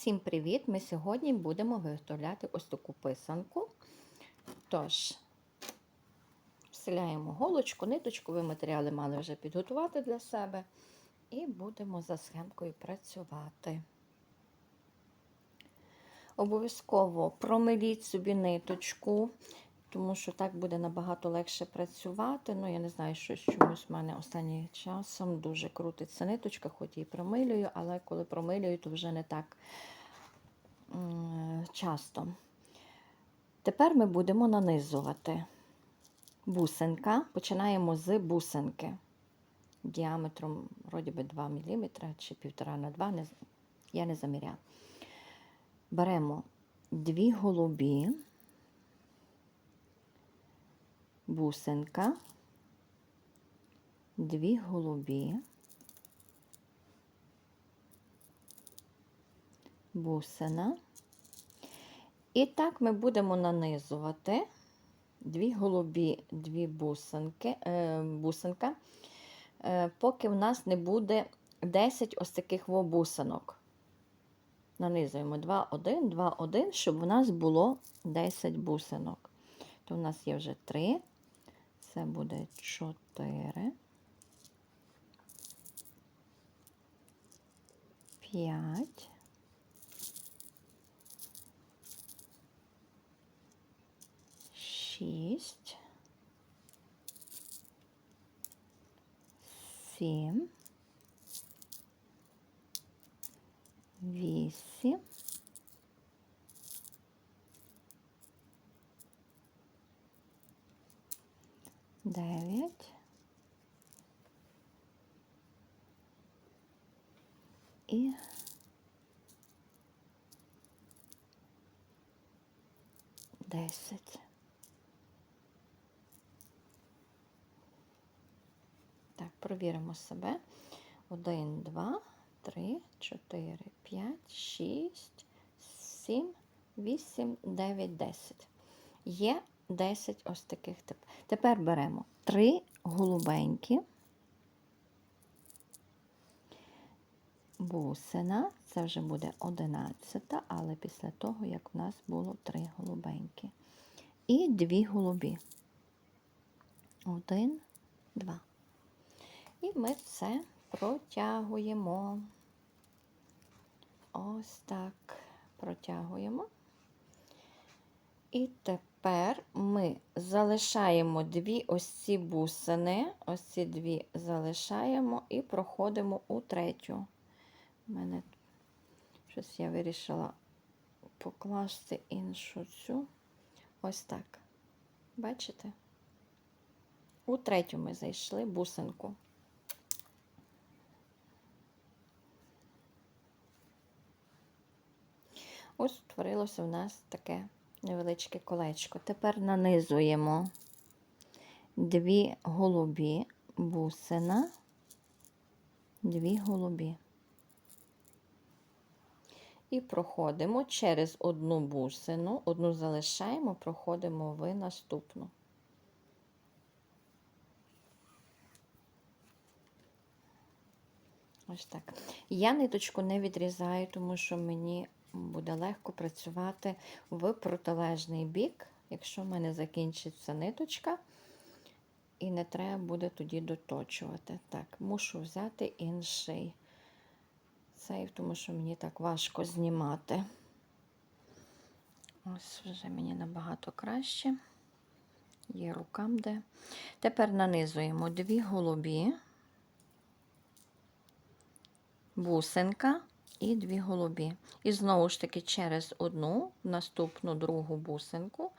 Всім привіт! Ми сьогодні будемо виготовляти ось таку писанку. Тож, вселяємо голочку, ниточку, ви матеріали мали вже підготувати для себе. І будемо за схемкою працювати. Обов'язково промиліть собі ниточку, тому що так буде набагато легше працювати. Ну, я не знаю, що чомусь в мене останнім часом дуже крутиться ниточка, хоч і промилюю, але коли промилюю, то вже не так часто. Тепер ми будемо нанизувати бусинка. Починаємо з бусинки діаметром вроді би 2 мм чи 1,5 на 2 я не заміряла. Беремо дві голубі, бусинка, дві голубі, бусина. І так ми будемо нанизувати дві голубі, дві бусинки, е, бусинка, е, поки в нас не буде 10 ось таких бусинок. Нанизуємо 2, 1, 2, 1, щоб в нас було 10 бусинок. То в нас є вже 3, це буде 4, 5, шість, сім, вісім, дев'ять і десять. Так, провіримо себе. 1, 2, 3, 4, 5, 6, 7, 8, 9, 10. Є 10 ось таких. Тепер беремо 3 голубенькі, бусина, це вже буде 11, але після того, як в нас було 3 голубенькі. І 2 голубі. 1, 2. І ми це протягуємо. Ось так протягуємо. І тепер ми залишаємо дві ось ці бусини, ось ці дві залишаємо і проходимо у третю. У мене щось я вирішила покласти іншу цю. Ось так. Бачите? У третю ми зайшли бусинку. Ось утворилося в нас таке невеличке колечко. Тепер нанизуємо дві голубі бусина, дві голубі. І проходимо через одну бусину, одну залишаємо, проходимо в наступну. Ось так. Я ниточку не відрізаю, тому що мені буде легко працювати в протилежний бік, якщо в мене закінчиться ниточка, і не треба буде тоді доточувати. Так, мушу взяти інший цей, тому що мені так важко знімати. Ось вже мені набагато краще. Є рукам де. Тепер нанизуємо дві голубі, бусинка і дві голубі. І знову ж таки, через одну наступну другу бусинку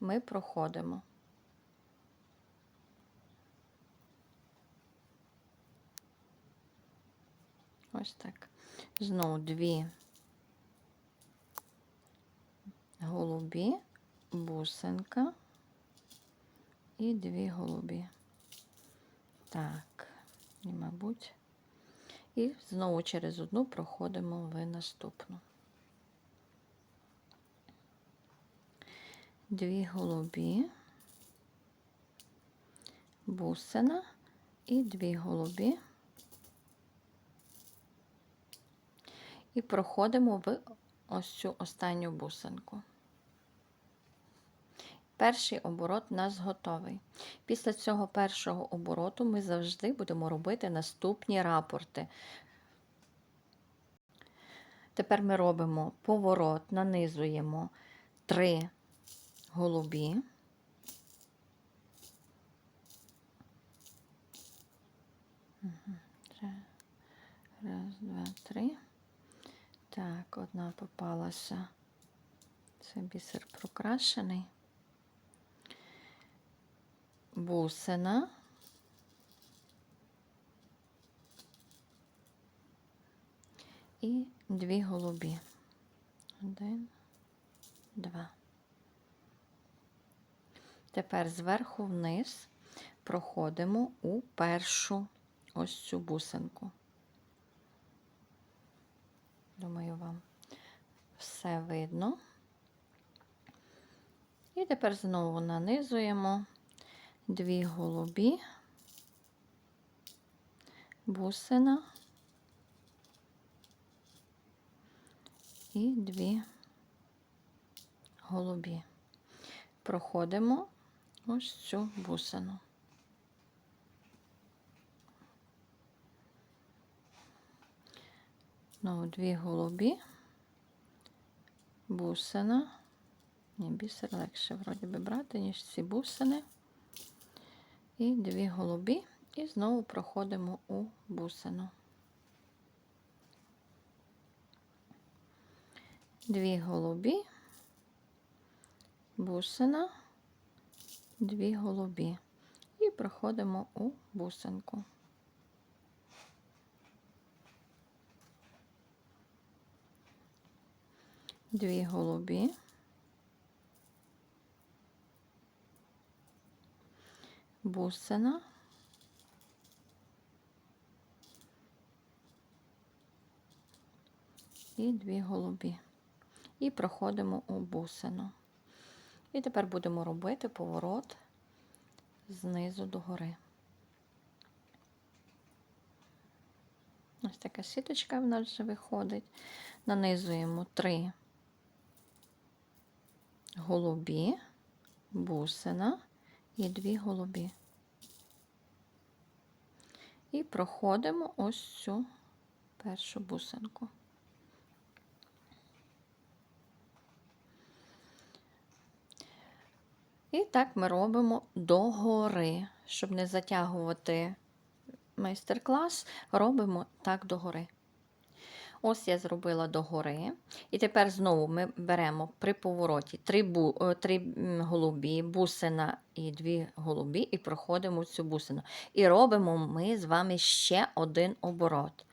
ми проходимо. Ось так. Знову дві голубі, бусинка і дві голубі. Так, і, мабуть. І знову через одну проходимо в наступну. Дві голубі, бусина і дві голубі. І проходимо в ось цю останню бусинку. Перший оборот у нас готовий. Після цього першого обороту ми завжди будемо робити наступні рапорти. Тепер ми робимо поворот, нанизуємо три голубі. Раз, два, три. Так, одна попалася. Це бісер прокрашений. Бусина. І дві голубі. Один, два. Тепер зверху вниз проходимо у першу ось цю бусинку. Думаю, вам все видно. І тепер знову нанизуємо дві голубі, бусина і дві голубі. Проходимо ось цю бусину. Знову дві голубі, бусина. Ні, бісер легше вроді би брати, ніж ці бусини. І дві голубі, і знову проходимо у бусину. Дві голубі, бусина, дві голубі. І проходимо у бусинку. Дві голубі. Бусина. І дві голубі. І проходимо у бусину. І тепер будемо робити поворот знизу до гори. Ось така сіточка в нас виходить. Нанизуємо три голубі, бусина і дві голубі. І проходимо ось цю першу бусинку. І так ми робимо догори, щоб не затягувати майстер-клас, робимо так догори. Ось я зробила догори. І тепер знову ми беремо при повороті три, бу, е, три голубі, бусина і дві голубі, і проходимо цю бусину. І робимо ми з вами ще один оборот.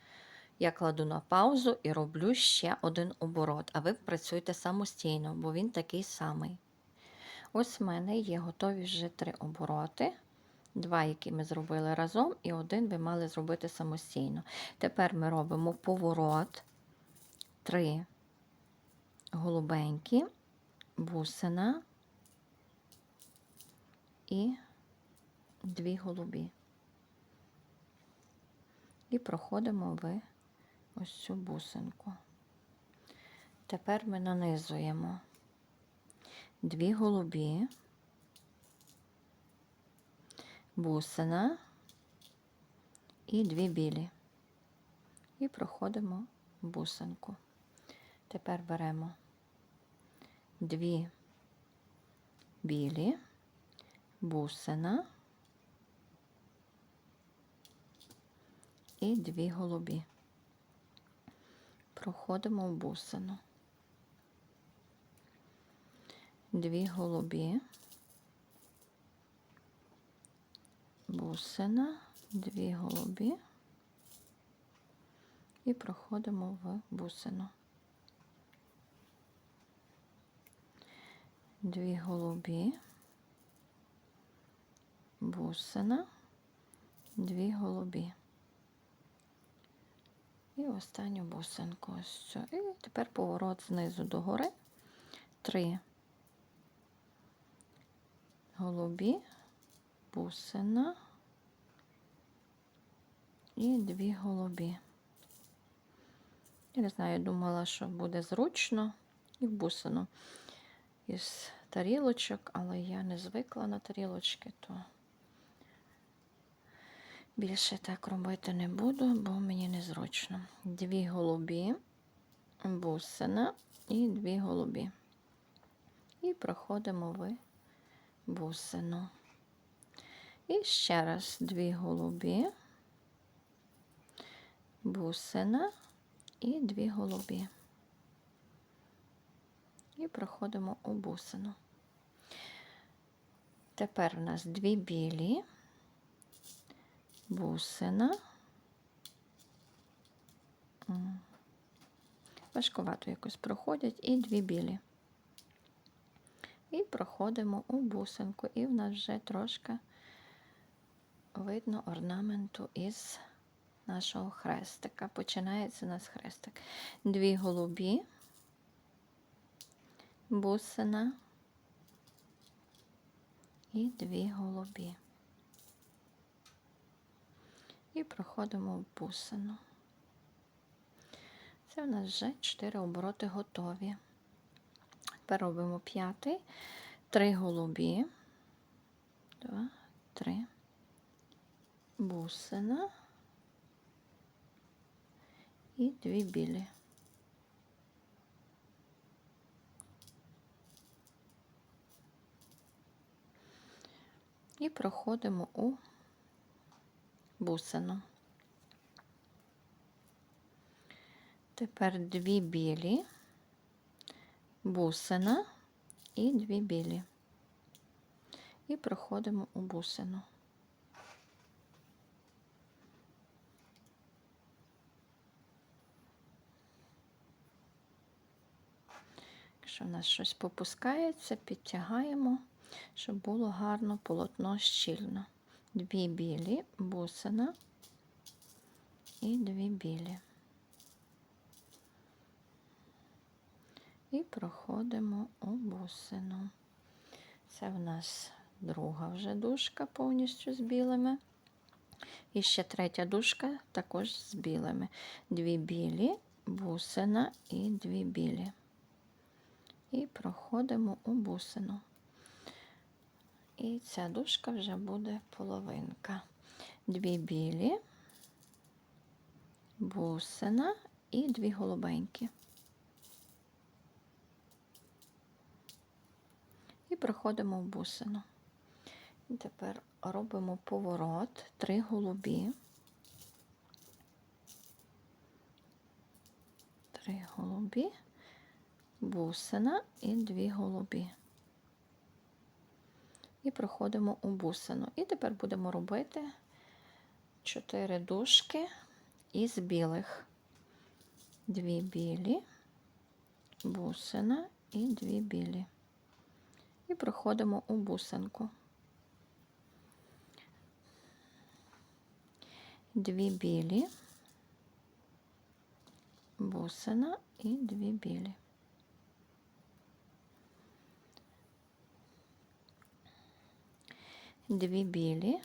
Я кладу на паузу і роблю ще один оборот, а ви працюєте самостійно, бо він такий самий. Ось в мене є готові вже три обороти. Два, які ми зробили разом, і один ви мали зробити самостійно. Тепер ми робимо поворот, три голубенькі, бусина і дві голубі. І проходимо в ось цю бусинку. Тепер ми нанизуємо дві голубі бусина і дві білі. І проходимо бусинку. Тепер беремо дві білі, бусина і дві голубі. Проходимо в бусину. Дві голубі. Бусина, дві голубі і проходимо в бусину. Дві голубі, бусина, дві голубі. І останню бусинку ось. І тепер поворот знизу до гори. Три голубі, бусина і дві голубі. Я не знаю, думала, що буде зручно і бусину із тарілочок, але я не звикла на тарілочки, то більше так робити не буду, бо мені незручно. Дві голубі, бусина і дві голубі. І проходимо в бусину. І ще раз дві голубі, бусина і дві голубі. І проходимо у бусину. Тепер у нас дві білі, бусина. Важкувато якось проходять і дві білі. І проходимо у бусинку, і в нас вже трошки видно орнаменту із нашого хрестика. Починається у нас хрестик. Дві голубі, бусина і дві голубі. І проходимо в бусину. Це в нас вже 4 обороти готові. Тепер робимо п'ятий, три голубі, два, три, бусина і дві білі. І проходимо у бусину. Тепер дві білі, бусина і дві білі. І проходимо у бусину. Якщо в нас щось попускається, підтягаємо, щоб було гарно полотно щільно. Дві білі, бусина і дві білі. І проходимо у бусину. Це в нас друга вже дужка повністю з білими. І ще третя дужка також з білими. Дві білі, бусина і дві білі. І проходимо у бусину. І ця дужка вже буде половинка. Дві білі, бусина і дві голубенькі. І проходимо в бусину. І тепер робимо поворот, три голубі. Три голубі, бусина і дві голубі. І проходимо у бусину. І тепер будемо робити чотири дужки із білих. Дві білі, бусина і дві білі і проходимо у бусинку. Дві білі, бусина і дві білі. Дві білі,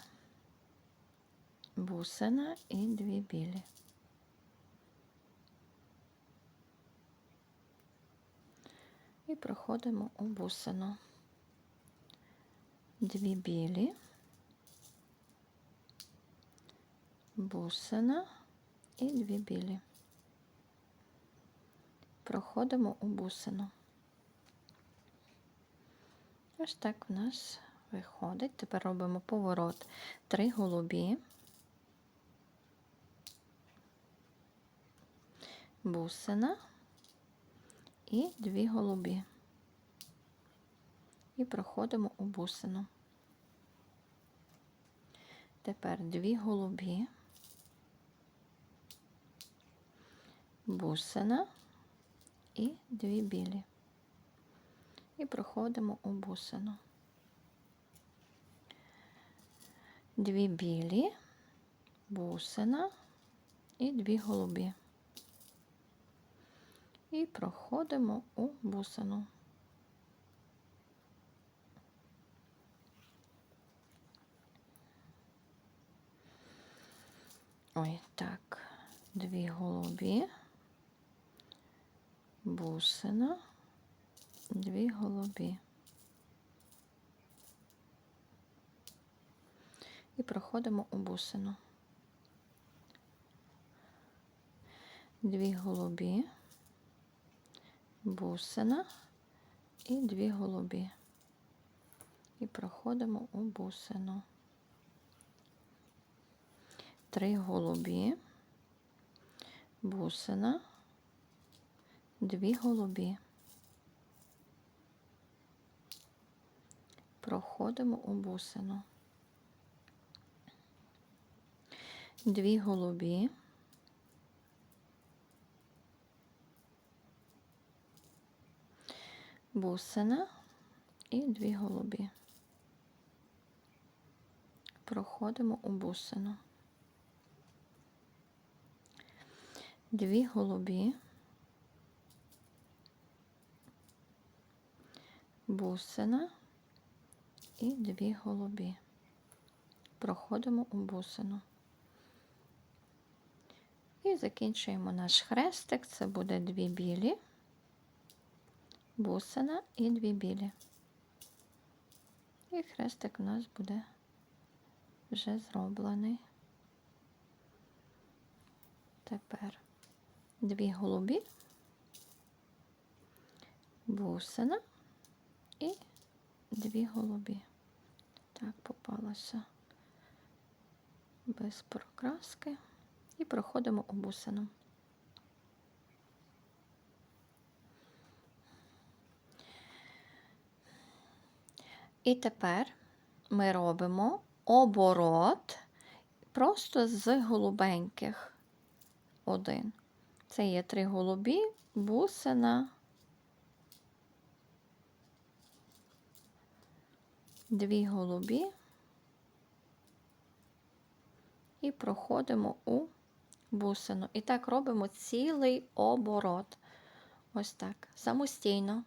бусина і дві білі. І проходимо у бусину дві білі, бусина і дві білі. Проходимо у бусину. Ось так в нас виходить. Тепер робимо поворот три голубі, бусина і дві голубі і проходимо у бусину. Тепер дві голубі, бусина і дві білі. І проходимо у бусину. Дві білі, бусина і дві голубі. І проходимо у бусину. Ой, так, дві голубі, бусина, дві голубі. І проходимо у бусину. Дві голубі, бусина і дві голубі. І проходимо у бусину. Три голубі, бусина, дві голубі. Проходимо у бусину. Дві голубі. Бусина і дві голубі. Проходимо у бусину. Дві голубі. Бусина і дві голубі. Проходимо у бусину. І закінчуємо наш хрестик. Це буде дві білі, бусина і дві білі. І хрестик у нас буде вже зроблений. Тепер дві голубі, бусина і дві голубі. Так, попалося без прокраски. І проходимо у бусину. І тепер ми робимо оборот просто з голубеньких один. Це є три голубі, бусина, дві голубі і проходимо у бусину. І так робимо цілий оборот. Ось так, самостійно.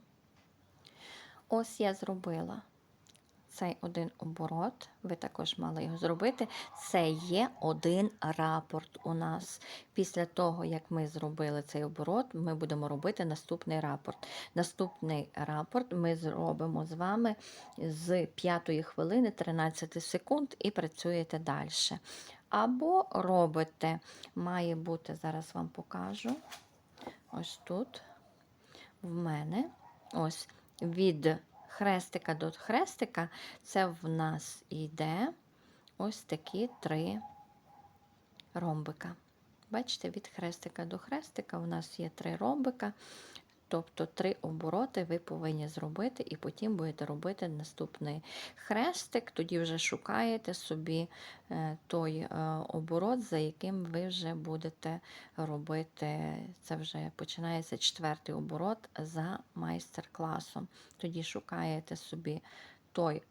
Ось я зробила цей один оборот. Ви також мали його зробити. Це є один рапорт у нас. Після того, як ми зробили цей оборот, ми будемо робити наступний рапорт. Наступний рапорт ми зробимо з вами з 5 хвилини 13 секунд і працюєте далі. Або робите, має бути, зараз вам покажу. Ось тут в мене ось від хрестика до хрестика, це в нас йде ось такі три ромбика. Бачите, від хрестика до хрестика у нас є три ромбика. Тобто три обороти ви повинні зробити, і потім будете робити наступний хрестик, тоді вже шукаєте собі е, той е, оборот, за яким ви вже будете робити. Це вже починається четвертий оборот за майстер-класом. Тоді шукаєте собі той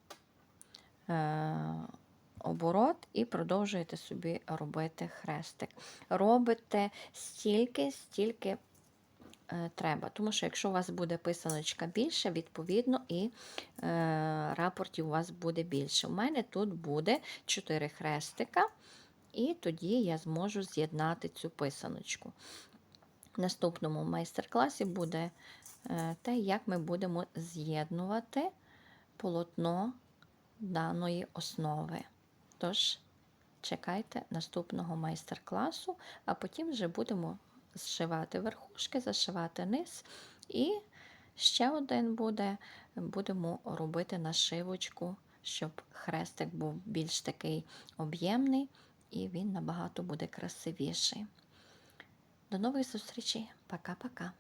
е, оборот і продовжуєте собі робити хрестик. Робите стільки, стільки. Е, треба. Тому що якщо у вас буде писаночка більше, відповідно, і е, рапортів у вас буде більше. У мене тут буде 4 хрестика, і тоді я зможу з'єднати цю писаночку. В наступному майстер-класі буде е, те, як ми будемо з'єднувати полотно даної основи. Тож, чекайте наступного майстер-класу, а потім вже будемо зшивати верхушки, зашивати низ. І ще один буде, будемо робити нашивочку, щоб хрестик був більш такий об'ємний і він набагато буде красивіший. До нових зустрічей. Пока-пока.